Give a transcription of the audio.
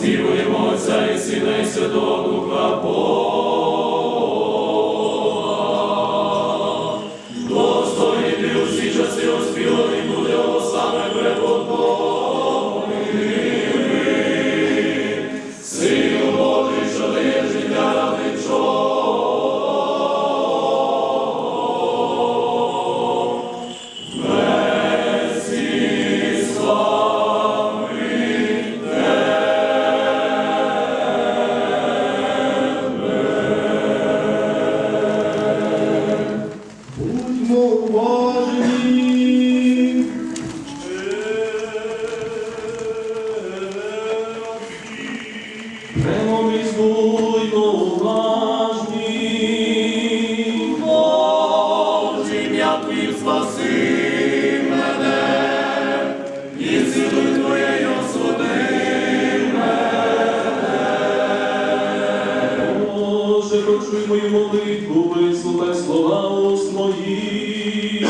Оспівуємо Отця і Сина, і Святого Духа Бога. Достойний ти усі часи оспіваний буде, о саме преподобний. чуйно уважні, Боже, ім'я Твоїм спаси мене, і цілуй Твоєю освободи мене. Боже, почуй мою молитву, вислухай слова ус мої.